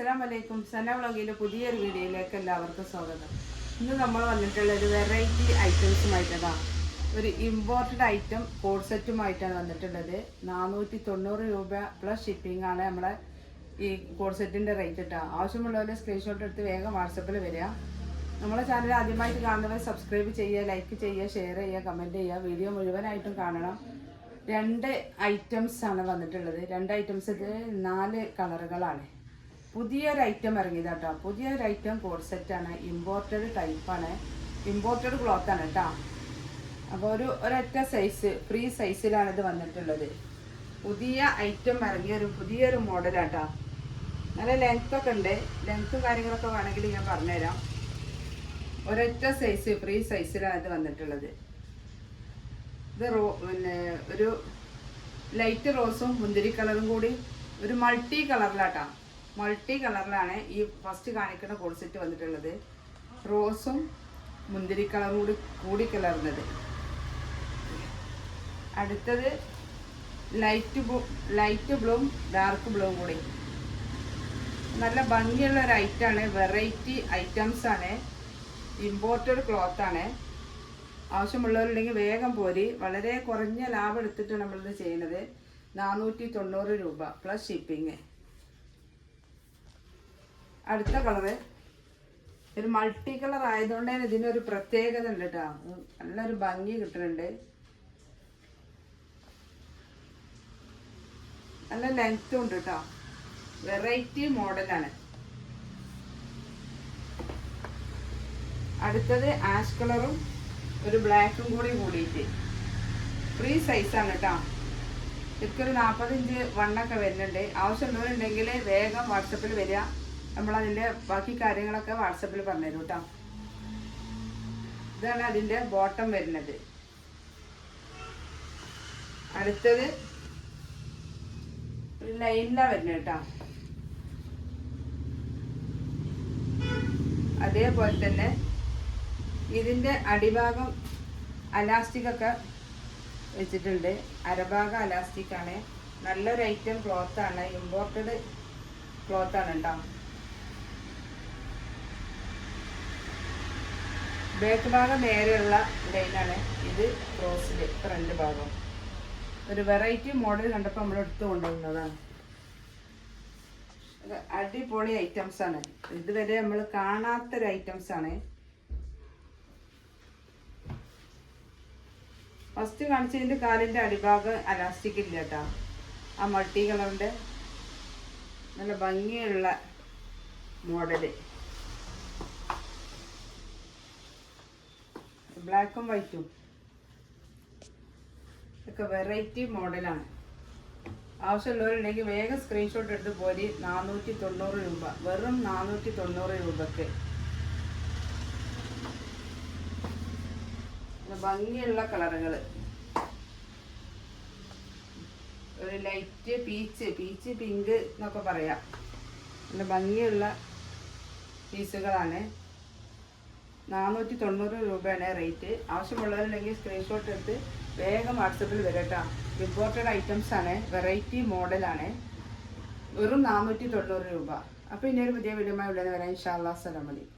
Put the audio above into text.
അസ്സലാം വലൈക്കും സന വ്ളോഗിന്റെ പുതിയൊരു വീഡിയോയിലേക്ക് എല്ലാവർക്കും സ്വാഗതം. ഇന്ന് നമ്മൾ വന്നിട്ടുള്ള ഒരു വെറൈറ്റി ഐറ്റംസുമായിട്ടാണ് ഒരു ഇമ്പോർട്ടഡ് ഐറ്റം കോഡ് സെറ്റുമായിട്ടാണ് വന്നിട്ടുള്ളത്. നാനൂറ്റി തൊണ്ണൂറ് രൂപ പ്ലസ് ഷിപ്പിംഗ് ആണ് നമ്മളെ ഈ കോഡ് സെറ്റിന്റെ റേറ്റ് ഇട്ടാ. ആവശ്യമുള്ളവരെ സ്ക്രീൻഷോട്ട് എടുത്ത് വേഗം വാട്സപ്പിൽ വരിക. നമ്മളെ ചാനൽ ആദ്യമായിട്ട് കാണുന്നവർ സബ്സ്ക്രൈബ് ചെയ്യുക ലൈക്ക് ചെയ്യുക ഷെയർ ചെയ്യുക കമന്റ് ചെയ്യുക. വീഡിയോ മുഴുവനായിട്ടും കാണണം. രണ്ട് ഐറ്റംസ് ആണ് വന്നിട്ടുള്ളത്. രണ്ട് ഐറ്റംസ് നാല് കളറുകളാണ് പുതിയൊരു ഐറ്റം ഇറങ്ങിയതാട്ടോ. പുതിയൊരു ഐറ്റം കോഡ് സെറ്റാണ് ഇമ്പോർട്ടഡ് ടൈപ്പാണ് ഇമ്പോർട്ടഡ് ക്ലോത്ത് ആണ് കേട്ടോ അപ്പോൾ ഒരു ഒരൊറ്റ സൈസ് ഫ്രീ സൈസിലാണ് ഇത് വന്നിട്ടുള്ളത്. പുതിയ ഐറ്റം ഇറങ്ങിയൊരു പുതിയൊരു മോഡലാട്ടോ നല്ല ലെങ്ത് ഒക്കെ ഉണ്ട്. ലെങ്ത്തും കാര്യങ്ങളൊക്കെ വേണമെങ്കിൽ ഞാൻ പറഞ്ഞുതരാം. ഒരൊറ്റ സൈസ് ഫ്രീ സൈസിലാണ് ഇത് വന്നിട്ടുള്ളത്. ഇത് റോ പിന്നെ ഒരു ലൈറ്റ് റോസും മുന്തിരി കളറും കൂടി ഒരു മൾട്ടി കളറിലാട്ടാ മൾട്ടി കളറിലാണ് ഈ ഫസ്റ്റ് കാണിക്കുന്ന കോൺസെറ്റ് വന്നിട്ടുള്ളത്. റോസും മുന്തിരി കളറും കൂടി കൂടി കലർന്നത്. അടുത്തത് ലൈറ്റ് ലൈറ്റ് ബ്ലൂവും ഡാർക്ക് ബ്ലൂവും കൂടി. നല്ല ഭംഗിയുള്ള ഒരു ഐറ്റമാണ് വെറൈറ്റി ഐറ്റംസ് ആണ്. ഇമ്പോർട്ടഡ് ക്ലോത്ത് ആണ്. ആവശ്യമുള്ളവരുണ്ടെങ്കിൽ വേഗം പോരി. വളരെ കുറഞ്ഞ ലാഭം എടുത്തിട്ട് നമ്മളിത് ചെയ്യുന്നത്. നാനൂറ്റി തൊണ്ണൂറ് രൂപ പ്ലസ് ഷിപ്പിങ് അടുത്ത കളറ് ഒരു മൾട്ടി കളർ ആയതുകൊണ്ട് തന്നെ ഇതിനൊരു പ്രത്യേകത ഉണ്ട് കേട്ടോ നല്ലൊരു ഭംഗി കിട്ടുന്നുണ്ട്. നല്ല ലെങ്ത്തും ഉണ്ട് കേട്ടോ വെറൈറ്റി മോഡലാണ് അടുത്തത് ആഷ് കളറും ഒരു ബ്ലാക്കും കൂടി കൂടിയിട്ട്. ഫ്രീ സൈസാണ് കേട്ടോ ഇതൊക്കെ നാൽപ്പത് ഇഞ്ച് വണ്ണൊക്കെ വരുന്നുണ്ട്. ആവശ്യമുള്ളവരുണ്ടെങ്കിൽ വേഗം വാട്സപ്പിൽ വരിക. നമ്മളതിന്റെ ബാക്കി കാര്യങ്ങളൊക്കെ വാട്സപ്പിൽ പറഞ്ഞുതരും കേട്ടോ. ഇതാണ് അതിന്റെ ബോട്ടം വരുന്നത്. അടുത്തത് ലൈനിലാണ് വരുന്നത് കേട്ടോ. അതേപോലെ തന്നെ ഇതിന്റെ അടിഭാഗം അലാസ്റ്റിക് ഒക്കെ വെച്ചിട്ടുണ്ട്. അരഭാഗം അലാസ്റ്റിക് ആണ്. നല്ലൊരു ഐറ്റം ക്ലോത്ത് ആണ്. ഇമ്പോർട്ടഡ് ക്ലോത്ത് ആണ് കേട്ടോ. ബാക്ക് ഭാഗം നേരെയുള്ള ലൈനാണ് ഇത് ക്രോസിൽ ഫ്രണ്ട് ഭാഗം. ഒരു വെറൈറ്റി മോഡൽ കണ്ടപ്പോൾ നമ്മൾ എടുത്തു കൊണ്ടുവന്നതാണ്. അടിപൊളി ഐറ്റംസ് ആണ്. ഇതുവരെ നമ്മൾ കാണാത്തൊരു ഐറ്റംസ് ആണ്. ഫസ്റ്റ് കാണിച്ചതിന്റെ കാലിന്റെ അടിഭാഗം അലാസ്റ്റിക് ഇല്ല കേട്ടോ. ആ മൾട്ടി കളറിന്റെ നല്ല ഭംഗിയുള്ള മോഡൽ ബ്ലാക്കും വൈറ്റും ഒക്കെ വെറൈറ്റി മോഡലാണ് ആവശ്യമുള്ളവരുണ്ടെങ്കിൽ വേഗം സ്ക്രീൻഷോട്ട് എടുത്ത് പോരി. നാനൂറ്റി തൊണ്ണൂറ് രൂപ. വെറും നാനൂറ്റി തൊണ്ണൂറ് രൂപക്ക് ഭംഗിയുള്ള കളറുകൾ ഒരു ലൈറ്റ് പീച്ച് പീച്ച് പിങ്ക് എന്നൊക്കെ പറയാം. നല്ല ഭംഗിയുള്ള പീസുകളാണ് നാനൂറ്റി തൊണ്ണൂറ് രൂപയാണ് റേറ്റ് ആവശ്യമുള്ളവരുണ്ടെങ്കിൽ സ്ക്രീൻഷോട്ട് എടുത്ത് വേഗം വാട്സപ്പിൽ വരട്ടാ. ഇമ്പോർട്ടഡ് ഐറ്റംസ് ആണ് വെറൈറ്റി മോഡലാണ് വെറും നാനൂറ്റി തൊണ്ണൂറ് രൂപ അപ്പോൾ ഇനിയൊരു പുതിയ വീഡിയോ ഉള്ളത് വരാം. ഇൻഷാല്ലാ അസ്സലാമലൈക്കും